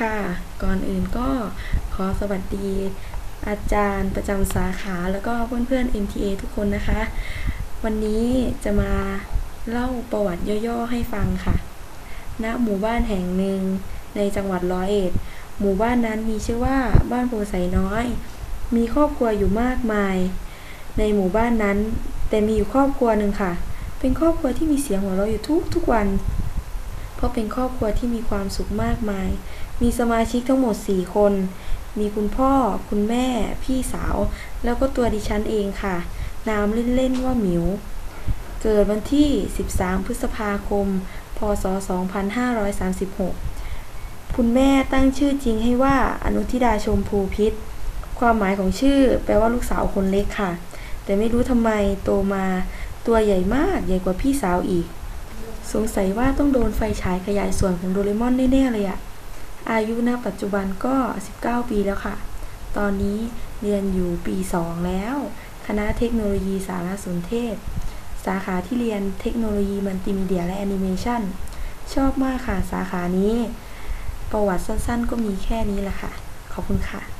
ค่ะ ก่อนอื่นก็ขอสวัสดีอาจารย์ประจำสาขาแล้วก็เพื่อนๆ MTA ทุกคนนะคะ วันนี้จะมาเล่าประวัติย่อๆ ให้ฟังค่ะ ณ หมู่บ้านแห่งหนึ่งในจังหวัดร้อยเอ็ด หมู่บ้านนั้นมีชื่อว่าบ้านโพไซน้อย มีครอบครัวอยู่มากมาย ในหมู่บ้านนั้น แต่มีอยู่ครอบครัวหนึ่งค่ะ เป็นครอบครัวที่มีเสียงหัวเราะอยู่ทุกทุกวัน พราะเป็นครอบครัวที่มีความสุขมากมาย มีสมาชิกทั้งหมด 4 คน มีคุณพ่อ คุณแม่ พี่สาว แล้วก็ตัวดิฉันเองค่ะ นามเล่นๆว่าหมิว เกิดวันที่ 13 พฤษภาคม พศ 2536 คุณแม่ตั้งชื่อจริงให้ว่าอนุทิดาชมพูพิษ ความหมายของชื่อแปลว่าลูกสาวคนเล็กค่ะ แต่ไม่รู้ทำไมโตมาตัวใหญ่มากใหญ่กว่าพี่สาวอีก สงสัยว่าต้องโดนไฟฉายขยายส่วนของโดเรมอนแน่ๆเลยอะอายุณปัจจุบันก็ 19 ปีแล้วค่ะ ตอนนี้เรียนอยู่ปี 2 แล้ว คณะเทคโนโลยีสารสนเทศ สาขาที่เรียนเทคโนโลยีมัลติมีเดียและแอนิเมชันชอบมากค่ะสาขานี้ ประวัติสั้นๆ ก็มีแค่นี้แหละค่ะ ขอบคุณค่ะ